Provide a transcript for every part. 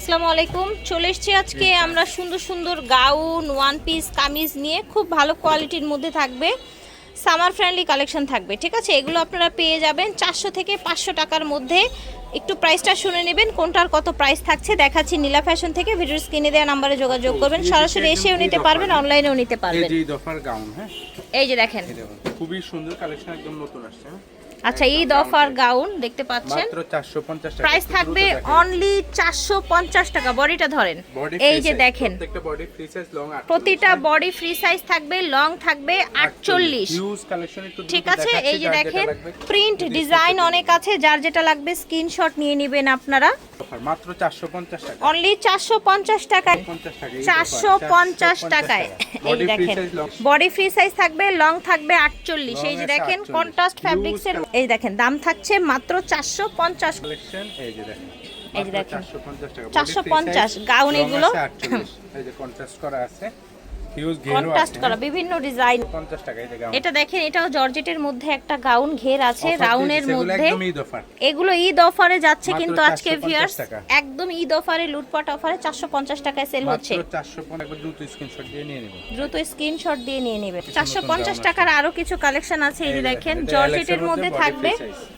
আসসালামু আলাইকুম। চলে এসেছি আজকে আমরা সুন্দর সুন্দর গাউন ওয়ান পিস কামিজ নিয়ে খুব ভালো কোয়ালিটির মধ্যে থাকবে। সামার ফ্রেন্ডলি কালেকশন থাকবে ঠিক আছে? এগুলো আপনারা পেয়ে যাবেন চারশো থেকে পাঁচশো টাকার মধ্যে। একটু প্রাইসটা শুনে নেবেন কোনটার কত প্রাইস থাকছে দেখাচ্ছি নীলা ফ্যাশন থেকে। ভিডিওর স্ক্রিনে দেওয়া নাম্বারে যোগাযোগ করবেন। সরাসরি এসেও নিতে পারবেন অনলাইনেও নিতে পারবেন। এই গাউন হ্যাঁ? যে দেখেন। খুবই সুন্দর কালেকশন একদম নতুন আসছে হ্যাঁ? আচ্ছা ঈদ অফার গাউন দেখতে পাচ্ছেন। মাত্র 450 টাকা। প্রাইস থাকবে অনলি চারশো পঞ্চাশ টাকা। বডিটা ধরেন। এই যে দেখেন। প্রত্যেকটা বডি ফ্রি সাইজ লং প্রতিটা বডি ফ্রি সাইজ থাকবে লং থাকবে আটচল্লিশ। ঠিক আছে এই যে দেখেন প্রিন্ট ডিজাইন অনেক আছে যার যেটা লাগবে স্ক্রিনশট নিয়ে নেবেন আপনারা। মাত্র 450 টাকা। অনলি চারশো পঞ্চাশ টাকায়। 50 টাকা চারশো পঞ্চাশ 450 টাকায়। এই দেখেন। বডি ফ্রি সাইজ থাকবে লং থাকবে আটচল্লিশ। এই যে দেখেন 48 কন্ট্রাস্ট Huge ফ্যাব্রিক্স এর colour। এই দেখেন দাম থাকছে মাত্র চারশো পঞ্চাশ এই যে দেখেন এই যে দেখেন। 450 টাকা 450 গাউন এগুলো। কন্ট্রাস্ট করা আছে হিউজ কন্ট্রাস্ট করা বিভিন্ন ডিজাইন 50 টাকা এই গাউন এটা দেখেন এটাও জর্জেটের মধ্যে একটা গাউন ঘের আছে রাউনের মধ্যে। এগুলো ঈদ অফারে যাচ্ছে কিন্তু আজকে 450 ভিউয়ার্স একদম ঈদ অফারে লুটপাট অফারে চারশো পঞ্চাশ টাকায় সেল হচ্ছে। 450 একবার দ্রুত স্ক্রিনশট দিয়ে নিয়ে নেবেন দ্রুত স্ক্রিনশট দিয়ে নিয়ে নেবে। কিছু চারশো নতুন পঞ্চাশ gown টাকার আরও কিছু কালেকশন আছে এই দেখেন জর্জেটের এর মধ্যে থাকবে।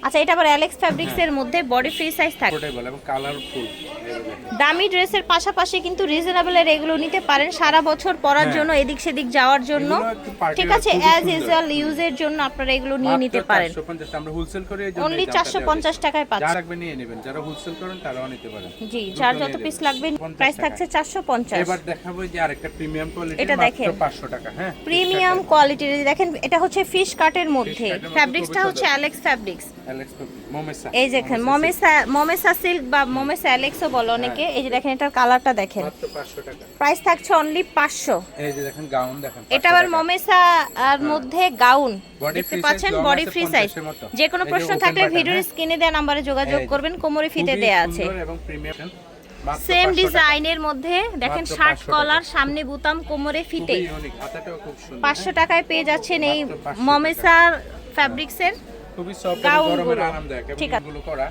আচ্ছা এটা আবার অ্যালেক্স ফ্যাব্রিক্স এর মধ্যে বডি ফ্রি সাইজ থাকবে। কালারফুল দামি ড্রেসের পাশাপাশি কিন্তু রিজনেবলের এগুলো নিতে পারেন। সারা বছর পরার হ্যাঁ। জন্য এদিক সেদিক যাওয়ার জন্য। ঠিক আছে অ্যাজ। ইউজুয়াল ইউজের জন্য আপনারা এগুলো নিয়ে নিতে পারেন। আমরা হোলসেল করে অনলি এই দামটা চারশো দেওয়া পঞ্চাশ বেশি। টাকায় যা পাচ্ছেন। লাগবে নিয়ে নেবেন যারা হোলসেল করেন তারাও নিতে পারেন। জি যার যত পিস লাগবে প্রাইস থাকছে চারশো পঞ্চাশ। এবার দেখাবো যে আরেকটা প্রিমিয়াম কোয়ালিটি এটা দেখেন। মাত্র 500 টাকা হ্যাঁ? প্রিমিয়াম কোয়ালিটির দেখেন এটা হচ্ছে ফিশ কাটের মধ্যে। ফ্যাব্রিক্সটা হচ্ছে অ্যালেক্স ফ্যাব্রিক্স অ্যালেক্স মোমেসা এই দেখেন মমেসা মমেসা সিল্ক বা মমেসা অ্যালেক্সও বলো অনেকে। এই যে দেখেন এটার কালারটা দেখেন। মাত্র 500 টাকা। প্রাইস থাকছে অনলি পাঁচশো। এই যে দেখেন গাউন দেখেন এটা আবার মমেসা আর মধ্যে গাউন দেখতে পাচ্ছেন বডি ফ্রি সাইজ 50 যে কোনো প্রশ্ন থাকলে ভিডিওর হ্যাঁ? স্ক্রিনে দেওয়া নাম্বারে যোগাযোগ করবেন কোমরে ফিতে দেয়া আছে। এবং প্রিমিয়াম সেম ডিজাইনের মধ্যে দেখেন শার্ট কলার সামনে বুতাম কোমরে ফিতে। পাঁচশো হ্যাঁ? টাকায় পেয়ে যাচ্ছেন এই মাত্র 500 টাকা। মমেসার ফ্যাব্রিক্সের খুবই সফট গাউন গরমের আরামদায়ক এবং করা।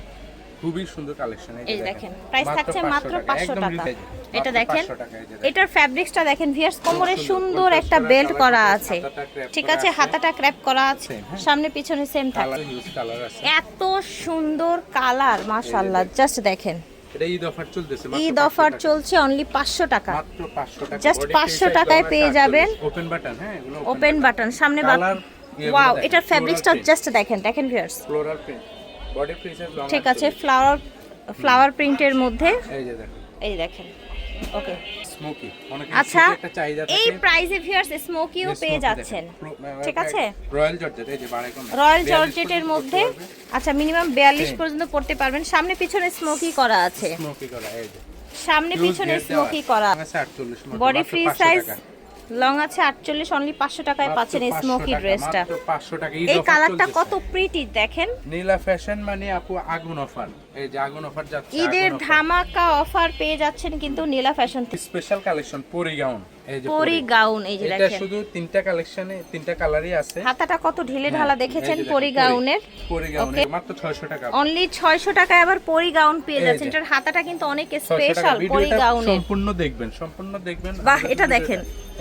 খুবই সুন্দর কালেকশন এই দেখেন প্রাইস থাকছে মাত্র পাঁচশো টাকা এটা দেখেন এটার ফ্যাব্রিক্সটা দেখেন ভিয়ার্স কোমরে সুন্দর, একটা বেল্ট করা আছে। ঠিক আছে। হাতাটা ক্র্যাপ করা আছে হ্যাঁ। সামনে পিছনে সেম থাকে। এত সুন্দর কালার মাশাআল্লাহ জাস্ট দেখেন। ঈদ অফার চলছে অনলি পাঁচশো টাকা। 500 Just 500 টাকায় পেয়ে যাবেন। ওপেন বাটন হ্যাঁ ওপেন বাটন সামনে Colour ওয়াও এটার ফ্যাব্রিক্সটা জাস্ট দেখেন দেখেন ভিউয়ার্স ফ্লোরাল প্রিন্ট লং ঠিক আছে ফ্লাওয়ার ফ্লাওয়ার প্রিন্টের মধ্যে। এই যে দেখেন। এই দেখেন। ওকে স্মোকি অনেক আচ্ছা এই প্রাইসে ভিউয়ার্স স্মোকিও পেয়ে যাচ্ছেন। ঠিক আছে? রয়্যাল জর্জেট এই যে রয়্যাল জর্জেটের মধ্যে আচ্ছা মিনিমাম বিয়াল্লিশ পর্যন্ত পড়তে পারবেন। সামনে পিছনে স্মোকি করা আছে। স্মোকি করা এই যে। সামনে পিছনে স্মোকি করা। বডি ফ্রি সাইজ লং আছে আটচল্লিশ অনলি পাঁচশো টাকায় পাচ্ছেন এই স্মোকি ড্রেসটা পাঁচশো টাকা। এই কালারটা কত প্রিটি দেখেন। নীলা ফ্যাশন মানে আপু আগুন অফার এই যে আগুন অফার যাচ্ছে ঈদের ধামাকা অফার পেয়ে যাচ্ছেন কিন্তু নীলা ফ্যাশন স্পেশাল কালেকশন পরি গাউন এই যে পরি গাউন এই যে এটা শুধু তিনটা কালেকশনে তিনটা কালারই আছে। হাতাটা কত ঢিলে ঢালা হ্যাঁ, দেখেছেন? এই পরি গাউনের? পরি গাউন Okay. মাত্র 600 টাকা। অনলি ছয়শো টাকায় আবার পরি গাউন পেয়ে যাচ্ছেন। এটার হাতাটা কিন্তু অনেক স্পেশাল পরি গাউনের। সম্পূর্ণ দেখবেন সম্পূর্ণ দেখবেন। বাহ এটা দেখেন।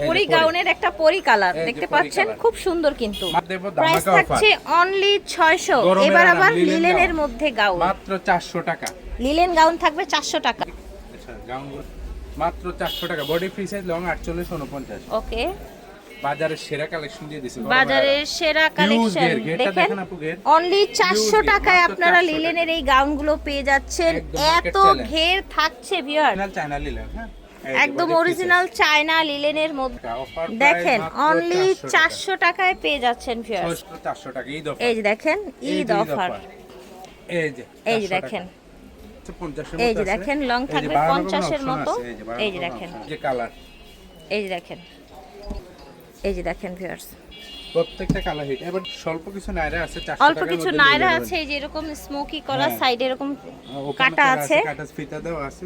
পরি। গাউনের একটা পরি কালার দেখতে পাচ্ছেন? খুব সুন্দর কিন্তু। প্রাইস থাকছে অনলি ছয়শো। গরমের এবার আবার লিলেনের মধ্যে গাউন মাত্র 400 টাকা। লিলেন গাউন থাকবে চারশো টাকা। আচ্ছা গাউন মাত্র 400 টাকা। Body free size long 48 49 okay. বাজারের সেরা কালেকশন দিয়ে দিছি বাজারের সেরা কালেকশন দেখেন। অনলি চারশো ঘের, টাকায় আপনারা লিলেনের এই গাউনগুলো পেয়ে যাচ্ছেন। এত ঘের থাকছে ভিউয়ার চায়না লিলেন হ্যাঁ? একদম অরিজিনাল চায়না লিলেনের মধ্যে। দেখেন অনলি 400 চারশো টাকায় পেয়ে যাচ্ছেন ভিউয়ার 400 টাকা এই দেখেন এই ঈদ অফার এই যে এই 400। দেখেন। 50 এর এই যে দেখেন, লং থাকবে 12 50 এর মতো। এই যে 12 এই যে রকম দেখেন। যে কালার। এই যে দেখেন এই যে দেখেন ভিউয়ার্স প্রত্যেকটা কালার হিট এবার স্বল্প কিছু নাইরা আছে 400 অল্প কিছু নায়রা আছে এই যে এরকম স্মোকি করা হ্যাঁ। সাইডে এরকম কাটা আছে। কাটা ফিতা দেওয়া আছে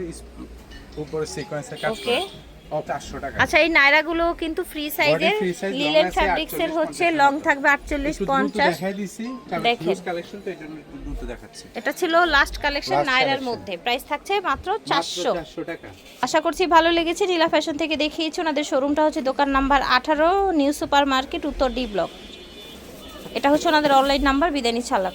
উপরে সিকোয়েন্সে কাজ ওকে করা ও চারশো টাকা আচ্ছা এই নায়রাগুলো কিন্তু ফ্রি সাইজের লিলেন ফ্যাব্রিক্স এর হচ্ছে লং থাকবে আটচল্লিশ একটু দ্রুত পঞ্চাশ। দেখাই দিছি দেখেন। কালেকশন তো এই জন্য একটু দ্রুত দেখাচ্ছি। এটা ছিল লাস্ট কালেকশন নায়রার মধ্যে। প্রাইস থাকছে মাত্র চারশো। চারশো টাকা। আশা করছি ভালো লেগেছে নীলা ফ্যাশন থেকে দেখিয়েছি ওনাদের শোরুমটা হচ্ছে দোকান নাম্বার আঠারো নিউ সুপার মার্কেট উত্তর ডি ব্লক এটা হচ্ছে ওনাদের অনলাইন নাম্বার বিদায় নিচ্ছে আল্লাহ